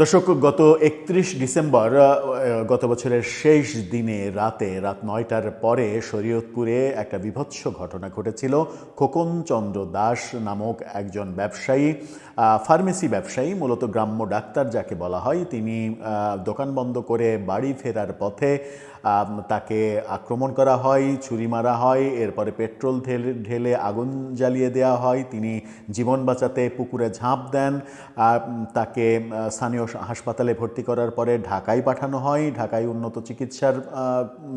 দর্শক, গত একত্রিশ ডিসেম্বর গত বছরের শেষ দিনে রাতে, রাত নয়টার পরে শরীয়তপুরে একটা বিভৎস ঘটনা ঘটেছিল। খোকন চন্দ্র দাস নামক একজন ব্যবসায়ী ফার্মেসি ব্যবসায়ী, মূলত গ্রাম্য ডাক্তার যাকে বলা হয়, তিনি দোকান বন্ধ করে বাড়ি ফেরার পথে তাকে আক্রমণ করা হয়, ছুরি মারা হয়, এরপরে পেট্রোল ঢেলে ঢেলে আগুন জ্বালিয়ে দেওয়া হয়, তিনি জীবন বাঁচাতে পুকুরে ঝাঁপ দেন তাকে স্থানীয় হাসপাতালে ভর্তি করার পরে ঢাকায় পাঠানো হয়, ঢাকায় উন্নত চিকিৎসার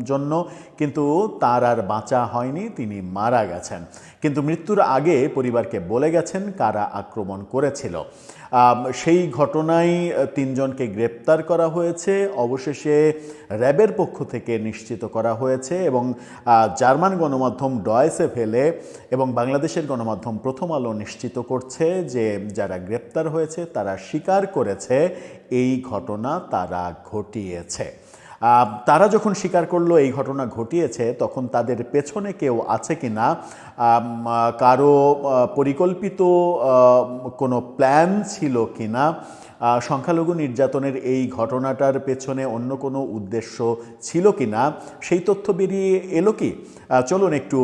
জন্য। কিন্তু তার আর বাঁচা হয়নি, তিনি মারা গেছেন। কিন্তু মৃত্যুর আগে পরিবারকে বলে গেছেন কারা আক্রমণ করেছিল। সেই ঘটনায় তিনজনকে গ্রেপ্তার করা হয়েছে। অবশেষে র্যাবের পক্ষ থেকে নিশ্চিত করা হয়েছে এবং জার্মান গণমাধ্যম ডয়েসে ফেলে এবং বাংলাদেশের গণমাধ্যম প্রথম আলো নিশ্চিত করছে যে যারা গ্রেপ্তার হয়েছে, তারা স্বীকার করেছে এই ঘটনা তারা ঘটিয়েছে। তারা যখন স্বীকার করল এই ঘটনা ঘটিয়েছে, তখন তাদের পেছনে কেউ আছে কি না কারও পরিকল্পিত কোনো প্ল্যান ছিল কি না সংখ্যালঘু নির্যাতনের এই ঘটনাটার পেছনে অন্য কোনো উদ্দেশ্য ছিল কি না? সেই তথ্য বেরিয়ে এলো কি? চলুন একটু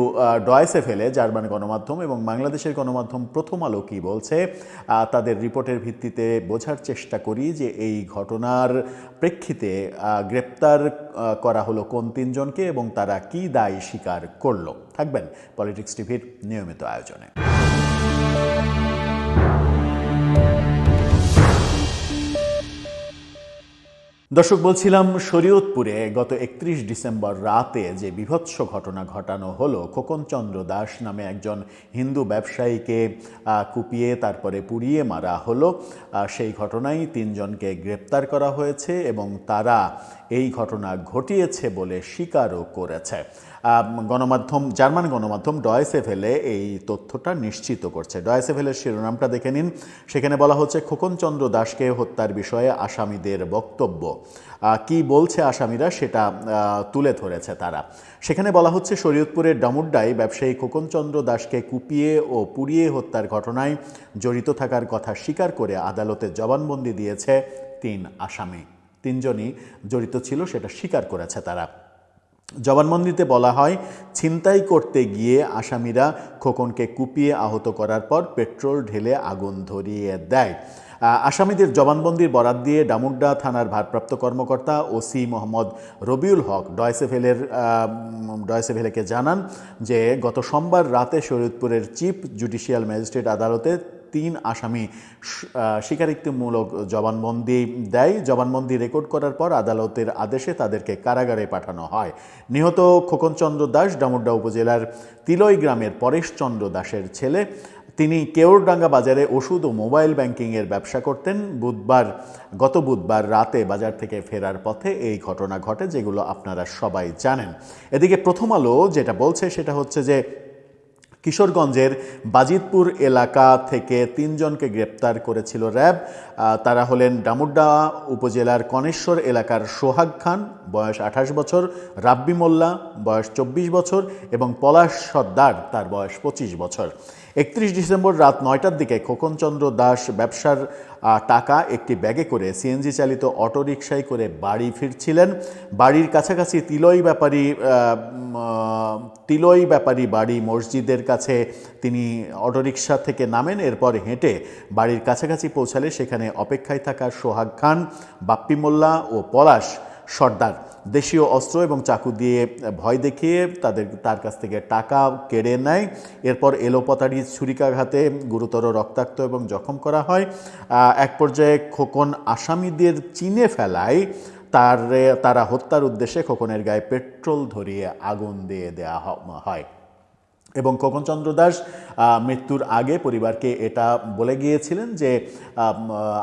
ডয়েসে ফেলে জার্মান গণমাধ্যম এবং বাংলাদেশের গণমাধ্যম প্রথম আলো কী বলছে তাদের রিপোর্টের ভিত্তিতে বোঝার চেষ্টা করি যে এই ঘটনার প্রেক্ষিতে গ্রেপ্তার করা হলো কোন তিনজনকে এবং তারা কি দায় স্বীকার করল? থাকবেন পলিটিক্স টিভির নিয়মিত আয়োজনে। দর্শক, বলছিলাম শরীয়তপুরে গত একত্রিশ ডিসেম্বর রাতে যে বিভৎস ঘটনা ঘটানো হলো, খোকনচন্দ্র দাস নামে একজন হিন্দু ব্যবসায়ীকে কুপিয়ে তারপরে পুড়িয়ে মারা হলো। সেই ঘটনায় তিনজনকে গ্রেপ্তার করা হয়েছে এবং তারা এই ঘটনা ঘটিয়েছে বলে স্বীকারও করেছে। গণমাধ্যম, জার্মান গণমাধ্যম ডয়েসেভেলে এই তথ্যটা নিশ্চিত করছে। ডয়েসেভেলের শিরোনামটা দেখে নিন। সেখানে বলা হচ্ছে, খোকনচন্দ্র দাসকে হত্যার বিষয়ে আসামিদের বক্তব্য। কি বলছে আসামিরা সেটা তুলে ধরেছে তারা। সেখানে বলা হচ্ছে, শরীয়তপুরের ডামুড্ডায় ব্যবসায়ী খোকনচন্দ্র দাসকে কুপিয়ে ও পুড়িয়ে হত্যার ঘটনায় জড়িত থাকার কথা স্বীকার করে আদালতে জবানবন্দি দিয়েছে তিন আসামি। তিনজনই জড়িত ছিল, সেটা স্বীকার করেছে তারা। জবানবন্দিতে বলা হয়, ছিনতাই করতে গিয়ে আসামিরা খোকনকে কুপিয়ে আহত করার পর পেট্রোল ঢেলে আগুন ধরিয়ে দেয়। আসামিদের জবানবন্দির বরাত দিয়ে ডামুড্ডা থানার ভারপ্রাপ্ত কর্মকর্তা ওসি মোহাম্মদ রবিউল হক ডয়সেভেলের ডয়সেভেলেকে জানান যে গত সোমবার রাতে শরীয়তপুরের চিফ জুডিশিয়াল ম্যাজিস্ট্রেট আদালতে তিন আসামি স্বীকারিত্বমূলক জবানবন্দি দেয়। জবানবন্দি রেকর্ড করার পর আদালতের আদেশে তাদেরকে কারাগারে পাঠানো হয়। নিহত খোকনচন্দ্র দাস ডামুড্ডা উপজেলার তিলই গ্রামের পরেশচন্দ্র দাসের ছেলে। তিনি কেওরডাঙ্গা বাজারে ওষুধ ও মোবাইল ব্যাংকিংয়ের ব্যবসা করতেন। বুধবার, গত বুধবার রাতে বাজার থেকে ফেরার পথে এই ঘটনা ঘটে, যেগুলো আপনারা সবাই জানেন। এদিকে প্রথম আলো যেটা বলছে সেটা হচ্ছে যে কিশোরগঞ্জের বাজিতপুর এলাকা থেকে তিনজনকে গ্রেপ্তার করেছিল র্যাব। তারা হলেন ডামুড্ডা উপজেলার কনেশ্বর এলাকার সোহাগ খান, বয়স আঠাশ বছর, রাব্বি মোল্লা, বয়স চব্বিশ বছর এবং পলাশ সর্দার, তার বয়স পঁচিশ বছর। একত্রিশ ডিসেম্বর রাত নয়টার দিকে খোকনচন্দ্র দাস ব্যবসার টাকা একটি ব্যাগে করে সিএনজি চালিত অটোরিকশায় করে বাড়ি ফিরছিলেন। বাড়ির কাছাকাছি তিলই ব্যাপারী তিলই ব্যাপারী বাড়ি মসজিদের কাছে তিনি অটোরিকশা থেকে নামেন, এরপর হেঁটে বাড়ির কাছাকাছি পৌঁছালে সেখানে অপেক্ষায় থাকা সোহাগ খান, বাপ্পি মোল্লা ও পলাশ সর্দার। দেশীয় অস্ত্র এবং চাকু দিয়ে ভয় দেখিয়ে তাদের, তার কাছ থেকে টাকা কেড়ে নেয়। এরপর এলোপাতাড়ি ছুরিকাঘাতে গুরুতর রক্তাক্ত এবং জখম করা হয়। এক পর্যায়ে খোকন আসামিদের চিনে ফেলায়। তার, তারা হত্যার উদ্দেশ্যে খোকনের গায়ে পেট্রোল ধরিয়ে আগুন দিয়ে দেওয়া হয়। এবং খোকনচন্দ্র দাস মৃত্যুর আগে পরিবারকে এটা বলে গিয়েছিলেন যে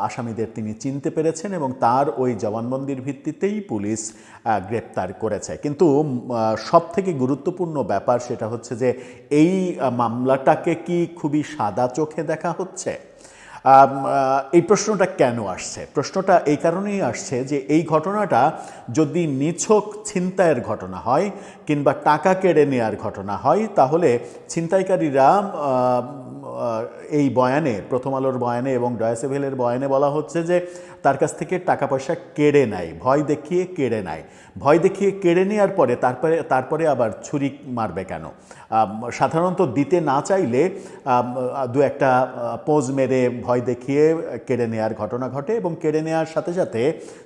আসামিদের তিনি চিনতে পেরেছেন এবং তার ওই জবানবন্দির ভিত্তিতেই পুলিশ গ্রেপ্তার করেছে। কিন্তু সব থেকে গুরুত্বপূর্ণ ব্যাপার সেটা হচ্ছে যে, এই মামলাটাকে কি খুবই সাদা চোখে দেখা হচ্ছে? এই প্রশ্নটা কেন আসছে? প্রশ্নটা এই কারণেই আসছে যে এই ঘটনাটা যদি নিছক ছিনতাইয়ের ঘটনা হয় কিংবা টাকা কেড়ে নেওয়ার ঘটনা হয়, তাহলে ছিনতাইকারীরা এই বয়ানে, প্রথম আলোর বয়ানে এবং ডয়াসেভেলের বয়ানে বলা হচ্ছে যে তার কাছ থেকে টাকা পয়সা কেড়ে নেয়, ভয় দেখিয়ে কেড়ে নেয়। ভয় দেখিয়ে কেড়ে নেওয়ার পরে তারপরে তারপরে আবার ছুরি মারবে কেন? সাধারণত দিতে না চাইলে দু একটা পোজ মেরে ভয় দেখিয়ে কেড়ে নেওয়ার ঘটনা ঘটে এবং কেড়ে নেওয়ার সাথে সাথে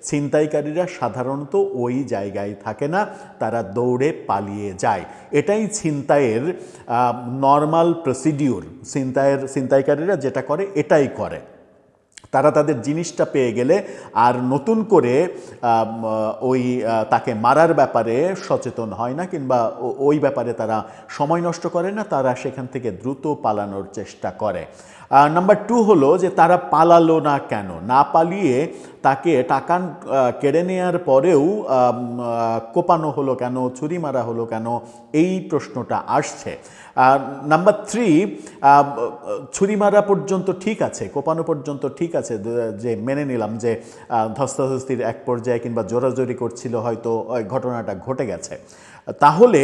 ছিনতাইকারীরা সাধারণত ওই জায়গায় থাকে না, তারা দৌড়ে পালিয়ে যায়। এটাই ছিনতাইয়ের নর্মাল প্রসিডিউর ছিনতাইয়ের ছিনতাইকারীরা যেটা করে, এটাই করে। তারা তাদের জিনিসটা পেয়ে গেলে আর নতুন করে ওই তাকে মারার ব্যাপারে সচেতন হয় না কিংবা ওই ব্যাপারে তারা সময় নষ্ট করে না, তারা সেখান থেকে দ্রুত পালানোর চেষ্টা করে। নাম্বার টু হলো যে তারা পালালো না কেন? না পালিয়ে তাকে টাকা কেড়ে নেওয়ার পরেও কোপানো হলো কেন? ছুরি মারা হলো কেন? এই প্রশ্নটা আসছে। নাম্বার থ্রি ছুরি মারা পর্যন্ত ঠিক আছে, কোপানো পর্যন্ত ঠিক আছে যে মেনে নিলাম যে ধস্তাধস্তির এক পর্যায়ে কিংবা জোরাজোরি করছিল হয়তো ওই ঘটনাটা ঘটে গেছে। তাহলে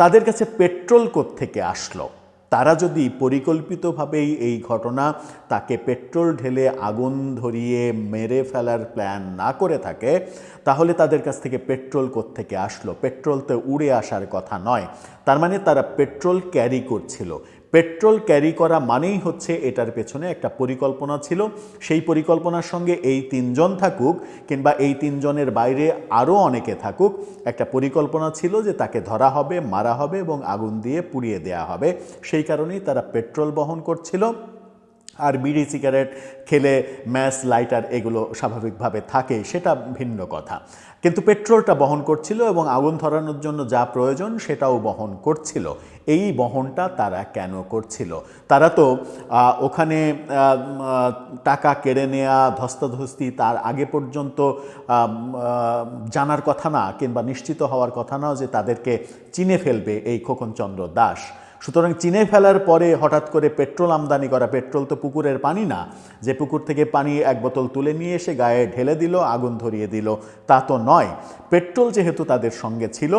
তাদের কাছে পেট্রোল থেকে আসলো? তারা যদি পরিকল্পিতভাবেই এই ঘটনা তাকে পেট্রোল ঢেলে আগুন ধরিয়ে মেরে ফেলার প্ল্যান না করে থাকে, তাহলে তাদের কাছ থেকে পেট্রোল থেকে আসলো? পেট্রোল তো উড়ে আসার কথা নয়। তার মানে তারা পেট্রোল ক্যারি করছিল। পেট্রোল ক্যারি করা মানেই হচ্ছে এটার পেছনে একটা পরিকল্পনা ছিল। সেই পরিকল্পনার সঙ্গে এই তিনজন থাকুক কিংবা এই তিনজনের বাইরে আরও অনেকে থাকুক, একটা পরিকল্পনা ছিল যে তাকে ধরা হবে, মারা হবে এবং আগুন দিয়ে পুড়িয়ে দেয়া হবে। সেই কারণেই তারা পেট্রোল বহন করছিল। আর বিড়ি, সিগারেট খেলে ম্যাস লাইটার এগুলো স্বাভাবিকভাবে থাকে, সেটা ভিন্ন কথা। কিন্তু পেট্রোলটা বহন করছিল এবং আগুন ধরানোর জন্য যা প্রয়োজন সেটাও বহন করছিল। এই বহনটা তারা কেন করছিল? তারা তো ওখানে টাকা কেড়ে নেওয়া ধস্তাধস্তি তার আগে পর্যন্ত জানার কথা না, কিংবা নিশ্চিত হওয়ার কথা না যে তাদেরকে চিনে ফেলবে এই খোকনচন্দ্র দাস। সুতরাং চিনে ফেলার পরে হঠাৎ করে পেট্রোল আমদানি করা, পেট্রোল তো পুকুরের পানি না, যে পুকুর থেকে পানি এক বোতল তুলে নিয়ে এসে গায়ে ঢেলে দিল, আগুন ধরিয়ে দিল, তা তো নয়। পেট্রোল যেহেতু তাদের সঙ্গে ছিল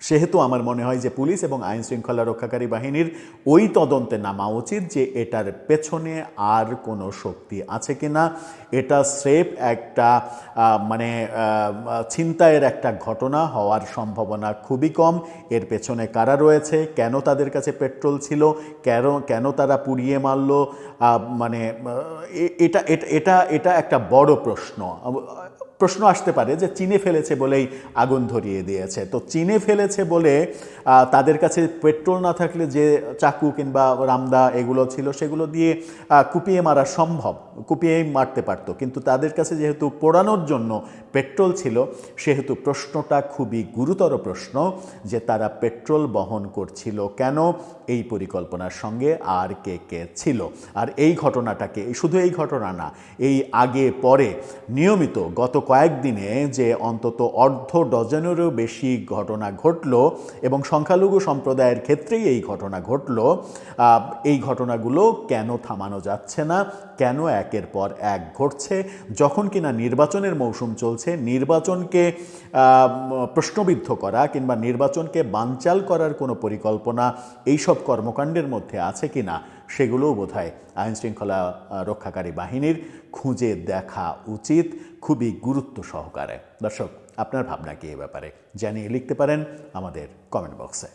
সেহেতু আমার মনে হয় যে পুলিশ এবং আইন শৃঙ্খলা রক্ষাকারী বাহিনীর ওই তদন্তে নামা উচিত যে এটার পেছনে আর কোনো শক্তি আছে কি না এটা স্রেফ একটা মানে ছিনতাইয়ের একটা ঘটনা হওয়ার সম্ভাবনা খুবই কম। এর পেছনে কারা রয়েছে? কেন তাদের কাছে পেট্রোল ছিল? কেন কেন তারা পুড়িয়ে মারলো? মানে এটা এটা এটা একটা বড় প্রশ্ন। প্রশ্ন আসতে পারে যে চিনে ফেলেছে বলেই আগুন ধরিয়ে দিয়েছে। তো চিনে ফেলেছে বলে তাদের কাছে পেট্রোল না থাকলে যে চাকু কিংবা রামদা এগুলো ছিল, সেগুলো দিয়ে কুপিয়ে মারা সম্ভব, কুপিয়েই মারতে পারতো। কিন্তু তাদের কাছে যেহেতু পোড়ানোর জন্য পেট্রোল ছিল, সেহেতু প্রশ্নটা খুবই গুরুতর প্রশ্ন যে তারা পেট্রোল বহন করছিল কেন? এই পরিকল্পনার সঙ্গে আর কে কে ছিল? আর এই ঘটনাটাকে, শুধু এই ঘটনা না, এই আগে পরে নিয়মিত গত কয়েকদিনে যে অন্তত অর্ধ ডজনেরও বেশি ঘটনা ঘটল এবং সংখ্যালঘু সম্প্রদায়ের ক্ষেত্রেই এই ঘটনা ঘটল এই ঘটনাগুলো কেন থামানো যাচ্ছে না? কেন একের পর এক ঘটছে? যখন কিনা নির্বাচনের মৌসুম চলছে নির্বাচনকে আহ, প্রশ্নবিদ্ধ করা কিংবা নির্বাচনকে বানচাল করার কোনো পরিকল্পনা এইসব কর্মকাণ্ডের মধ্যে আছে কিনা সেগুলোও বোধহয় আইন শৃঙ্খলা রক্ষাকারী বাহিনীর খুঁজে দেখা উচিত খুবই গুরুত্ব সহকারে। দর্শক আপনার ভাবনা কি এ ব্যাপারে জানিয়ে লিখতে পারেন আমাদের কমেন্ট বক্সে।